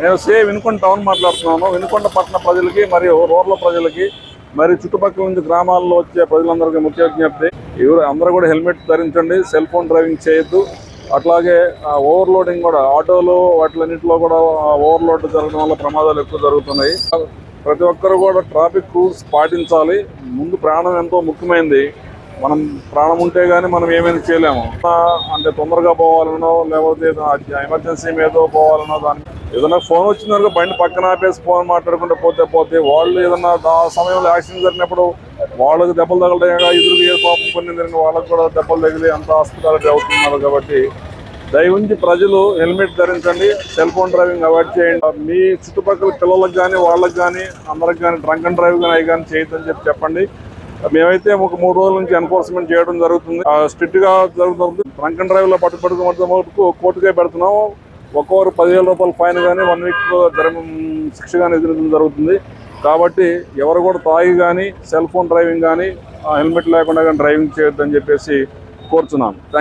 నేను సే వినుకొండ టౌన్ మాట్లాడుతున్నాను వినుకొండ పట్టణ ప్రజలకి మరియు రూరల్ ప్రజలకి మరి చుట్టుపక్కల నుంచి గ్రామాల్లో వచ్చే ప్రజలందరికీ ముఖ్య విజ్ఞప్తి. ఎవరు అందరూ కూడా హెల్మెట్ ధరించండి సెల్ ఫోన్ డ్రైవింగ్ చేయొద్దు. అట్లాగే ఓవర్లోడింగ్ కూడా ఆటోలు వాటిలన్నింటిలో కూడా ఓవర్లోడ్ జరగడం వల్ల ప్రమాదాలు ఎక్కువ జరుగుతున్నాయి. ప్రతి ఒక్కరు కూడా ట్రాఫిక్ రూల్స్ పాటించాలి. ముందు ప్రాణం ఎంతో ముఖ్యమైనది మనం ప్రాణం ఉంటే గానీ మనం ఏమైనా చేయలేము. అంటే తొందరగా పోవాలనో లేకపోతే ఎమర్జెన్సీ మీద పోవాలనో దాని ఏదైనా ఫోన్ వచ్చిందనుకో బండి పక్కన ఆపేసి ఫోన్ మాట్లాడుకుంటూ పోతే పోతే వాళ్ళు ఏదన్నా ఆ సమయంలో యాక్సిడెంట్ జరిగినప్పుడు వాళ్ళకి దెబ్బలు తగలగా ఎదురు ఏ పాపం కొన్ని జరిగిన వాళ్ళకి కూడా దెబ్బలు తగిలి అంత హాస్పిటాలిటీ అవుతున్నారు కాబట్టి దయవుంచి ప్రజలు హెల్మెట్ ధరించండి సెల్ ఫోన్ డ్రైవింగ్ అవాయిడ్ చేయండి. మీ చుట్టుపక్కల పిల్లలకు కానీ వాళ్ళకి కానీ అందరికి కానీ డ్రంక్ అండ్ డ్రైవ్ కానీ అవి కానీ చేయొద్దని చెప్పి చెప్పండి. మేమైతే ఒక మూడు రోజుల నుంచి ఎన్ఫోర్స్మెంట్ చేయడం జరుగుతుంది. స్ట్రిక్ట్గా జరుగుతుంది. ట్రంక్ అండ్ డ్రైవ్లో పట్టుబడుతున్న వరకు కోర్టుకే పెడుతున్నాము. ఒక్కొక్కరు పదివేల రూపాయల ఫైన్ కానీ వన్ వీక్ శిక్ష కానీ ఎదురడం జరుగుతుంది. కాబట్టి ఎవరు కూడా తాగి కానీ సెల్ ఫోన్ డ్రైవింగ్ కానీ హెల్మెట్ లేకుండా కానీ డ్రైవింగ్ చేయొద్దని చెప్పేసి కోరుతున్నాను